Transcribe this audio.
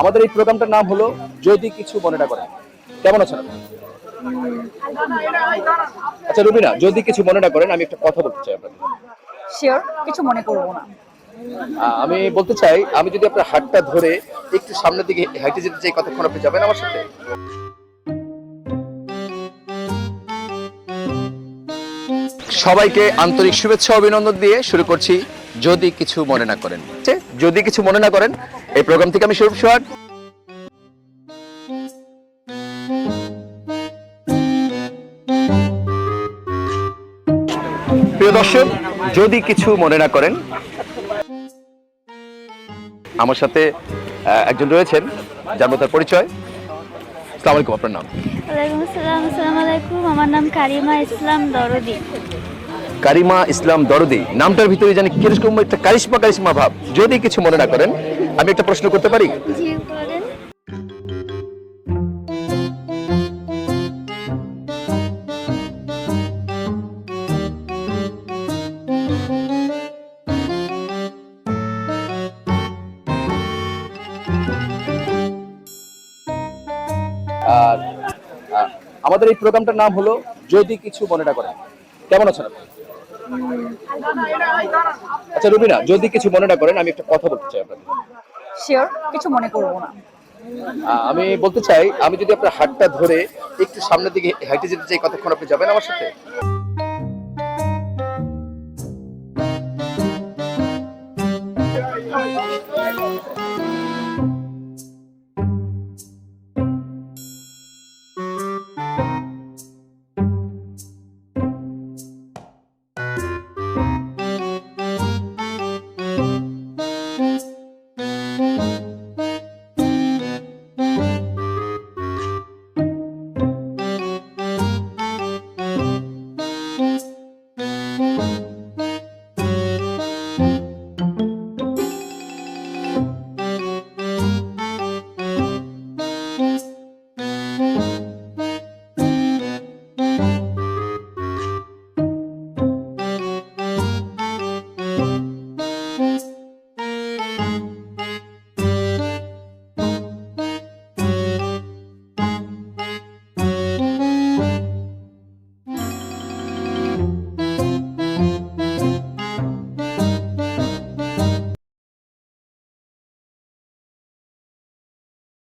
আমাদের এই প্রোগ্রামটার নাম হলো যদি কিছু মনে না করেন। কেমন আছেন? আচ্ছা রুবিনা যদি কিছু মনে না করেন আমি একটা কথা বলতে চাই আপনাকে শিওর কিছু মনে করব না। আমি বলতে চাই আমি যদি আপনার হাতটা ধরে একটু সামনের দিকে হাইটে যেতে চাই কতক্ষণ আপনি যাবেন আমার সাথে? সবাইকে আন্তরিক শুভেচ্ছা অভিনন্দন দিয়ে শুরু করছি যদি কিছু মনে না করেন। যদি কিছু মনে না করেন, এই প্রোগ্রাম থেকে আমি শুরু সোহাগ। প্রিয় দর্শক, যদি কিছু মনে না করেন, আমার সাথে একজন রয়েছেন জানব তার পরিচয়। আসসালামু আলাইকুম, আপনার নাম? আমার নাম কারিমা ইসলাম দরদি। কারিমা ইসলাম দরদি। নামটার ভিতরে জানি কীরকম একটা কারিশমা কারিশমা ভাব। যদি কিছু মনে না করেন আমি একটা প্রশ্ন করতে পারি? আর আমাদের এই প্রোগ্রামটার নাম হলো যদি কিছু মনে না করেন। কেমন আছেন আপনি আচ্ছা রুবিনা যদি কিছু মনে না করেন আমি একটা কথা বলতে চাই আপনাকে শিওর কিছু মনে করব না। আমি বলতে চাই আমি যদি আপনার হাতটা ধরে একটু সামনের দিকে হাইটে যেতে চাই কতক্ষণ আপনি যাবেন আমার সাথে?